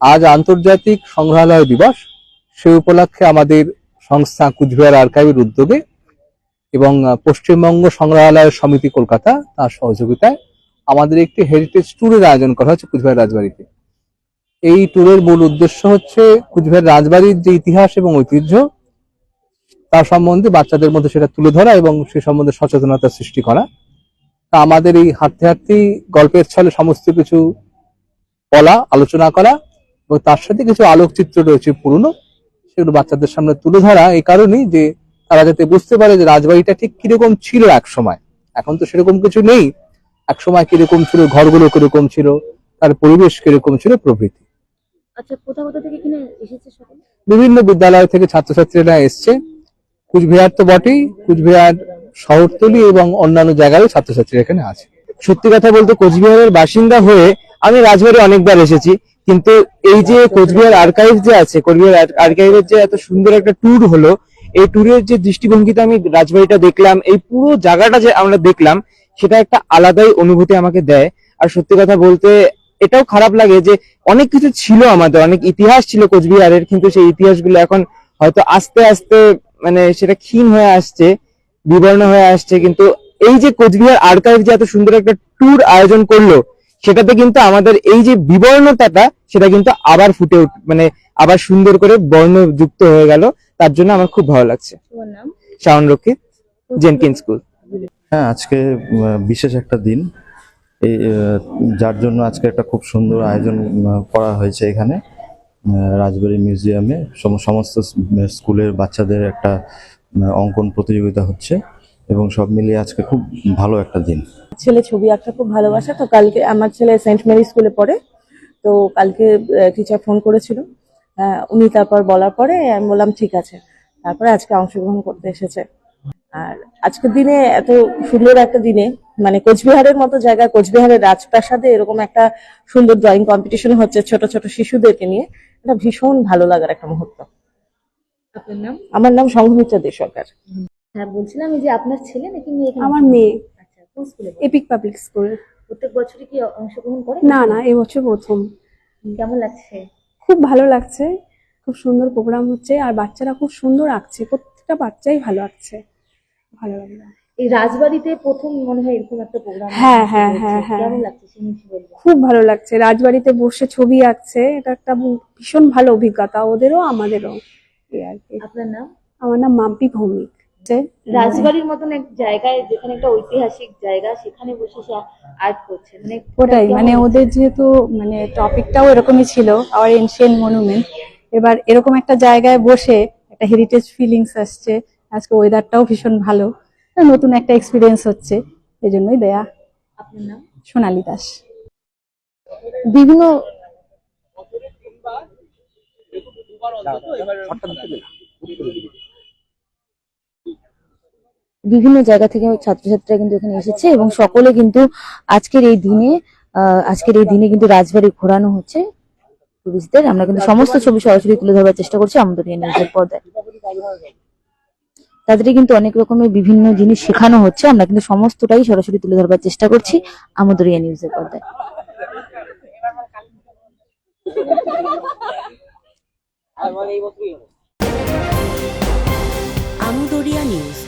আজ আন্তর্জাতিক সংগ্রহালয় দিবস। সে উপলক্ষে আমাদের সংস্থা কুচবিহার আর্কাইভের উদ্যোগে এবং পশ্চিমবঙ্গ সংগ্রহালয় সমিতি কলকাতা তার সহযোগিতায় আমাদের একটি হেরিটেজ ট্যুরের আয়োজন করা হচ্ছে কুচবিহার রাজবাড়িতে। এই ট্যুরের মূল উদ্দেশ্য হচ্ছে কুচবিহার রাজবাড়ির যে ইতিহাস এবং ঐতিহ্য, তার সম্বন্ধে বাচ্চাদের মধ্যে সেটা তুলে ধরা এবং সে সম্বন্ধে সচেতনতা সৃষ্টি করা। তা আমাদের এই হাঁটতে হাঁটতেই গল্পের ছলে সমস্ত কিছু বলা, আলোচনা করা এবং তার সাথে কিছু আলোকচিত্র রয়েছে পুরনো সেগুলো বাচ্চাদের সামনে তুলে ধরা এই কারণেই যে তারা যাতে বুঝতে পারে যে রাজবাড়িটা ঠিক কীরকম ছিল এক সময় এখন তো সেরকম কিছু নেই। এক সময় কীরকম ছিল ঘরগুলো কীরকম ছিল তার পরিবেশ কীরকম ছিল প্রভৃতি। আচ্ছা বিভিন্ন বিদ্যালয় থেকে ছাত্রছাত্রীরা এসছে। কুচবিহার তো বটেই কুচবিহার শহরতলি এবং অন্যান্য জায়গায়ও ছাত্রছাত্রীরা এখানে আছে। সত্যি কথা বলতে কোচবিহারের বাসিন্দা হয়ে আমি রাজবাড়ি অনেকবার এসেছি, কিন্তু এই যে কোচবিহার আর্কাইভ যে আছে, কোচবিহার আর্কাইভের যে এত সুন্দর একটা ট্যুর হলো, এই ট্যুরের যে দৃষ্টিভঙ্গিতে আমি রাজবাড়িটা দেখলাম, এই পুরো জায়গাটা যে আমরা দেখলাম, সেটা একটা আলাদাই অনুভূতি আমাকে দেয়। আর সত্যি কথা বলতে, এটাও খারাপ লাগে যে অনেক কিছু ছিল আমাদের, অনেক ইতিহাস ছিল কোচবিহারের, কিন্তু সেই ইতিহাসগুলো এখন হয়তো আস্তে আস্তে মানে সেটা ক্ষীণ হয়ে আসছে, বিবর্ণ হয়ে আসছে, কিন্তু এই যে কোচবিহার আর্কাইভ যে এত সুন্দর একটা ট্যুর আয়োজন করল সেটাতে কিন্তু আমাদের এই যে বিবর্ণতাটা সেটা কিন্তু আবার ফুটে উঠ মানে আবার সুন্দর করে বর্ণযুক্ত হয়ে গেল। তার জন্য আমার খুব ভালো লাগছে। শাওন রক্ষিত জেনকিন স্কুল হ্যাঁ আজকে বিশেষ একটা দিন। এই যার জন্য আজকে একটা খুব সুন্দর আয়োজন করা হয়েছে এখানে। রাজবাড়ি মিউজিয়ামে সম- সমস্ত স্কুলের বাচ্চাদের একটা অঙ্কন প্রতিযোগিতা হচ্ছে। এবং সব মিলিয়ে আজকে খুব ভালো একটা দিন। ছেলে ছবি আঁকতে খুব ভালোবাসে তো কালকে আমার ছেলে সেন্ট মেরি স্কুলে পড়ে তো কালকে টিচার ফোন করেছিল। উনি তারপর বলার পরে আমি বললাম ঠিক আছে। তারপরে আজকে অংশগ্রহণ করতে এসেছে। আর আজকের দিনে এত সুন্দর একটা দিনে মানে কোচবিহারের মতো জায়গায় কোচবিহারের রাজপ্রাসাদে এরকম একটা সুন্দর ড্রয়িং কম্পিটিশন হচ্ছে ছোট ছোট শিশুদেরকে নিয়ে এটা ভীষণ ভালো লাগার একটা মুহূর্ত। আপনার নাম? আমার নাম সংঘমিত্রা দে সরকার হ্যাঁ বলছিলাম এই যে আপনার ছেলে নাকি মেয়ে এখানে আমার মেয়ে। আচ্ছা কোন স্কুলে পড়ে? এপিক পাবলিক স্কুল প্রত্যেক বছরই কি অংশগ্রহণ করে? না না এবছর প্রথম। কেমন লাগছে? খুব ভালো লাগছে। খুব সুন্দর প্রোগ্রাম হচ্ছে আর বাচ্চারা খুব সুন্দর আঁকছে। প্রত্যেকটা বাচ্চাই ভালো আঁকছে। ভালো লাগল এই রাজবাড়িতে প্রথম মনে হয় এরকম একটা প্রোগ্রাম হ্যাঁ, হ্যাঁ, হ্যাঁ, হ্যাঁ। কেমন লাগছে সে নিয়ে বলব। খুব ভালো লাগছে। রাজবাড়িতে বসে ছবি আঁকছে। এটা একটা ভীষণ ভালো অভিজ্ঞতা। ওদেরও আমাদেরও। এই আর কি। আপনার নাম? আমার নাম মাম্পি ভৌমিক। যে রাজবাড়ির মতন এক জায়গায় যেখানে একটা ঐতিহাসিক জায়গা সেখানে বসে সে আর্ট করছে। মানে ওটাই মানে ওদের যেহেতু মানে টপিকটাও এরকমই ছিল আওয়ার এনশিয়েন্ট মনুমেন্ট এবার এরকম একটা জায়গায় বসে একটা হেরিটেজ ফিলিংস আসছে আজকে ওয়েদারটাও ভীষণ ভালো নতুন একটা এক্সপিরিয়েন্স হচ্ছে এই জন্যই দেয়া। আপনার নাম? সোনালী দাস। বিভিন্ন বিভিন্ন জায়গা থেকে ছাত্রছাত্রীরা কিন্তু এখানে এসেছে এবং সকলে কিন্তু আজকের এই দিনে আহ, আজকের এই দিনে কিন্তু রাজবাড়ি ঘোরানো হচ্ছে টুরিস্টদের আমরা কিন্তু সমস্ত ছবি সরাসরি তুলে ধরবার চেষ্টা করছি আমাদের এই নিউজের পর্দায়। তাদেরকে কিন্তু অনেক রকমের বিভিন্ন জিনিস শেখানো হচ্ছে। আমরা কিন্তু সমস্তটাই সরাসরি তুলে ধরবার চেষ্টা করছি আমাদের এই নিউজের পর্দায়। আমুদরিয়া নিউজ।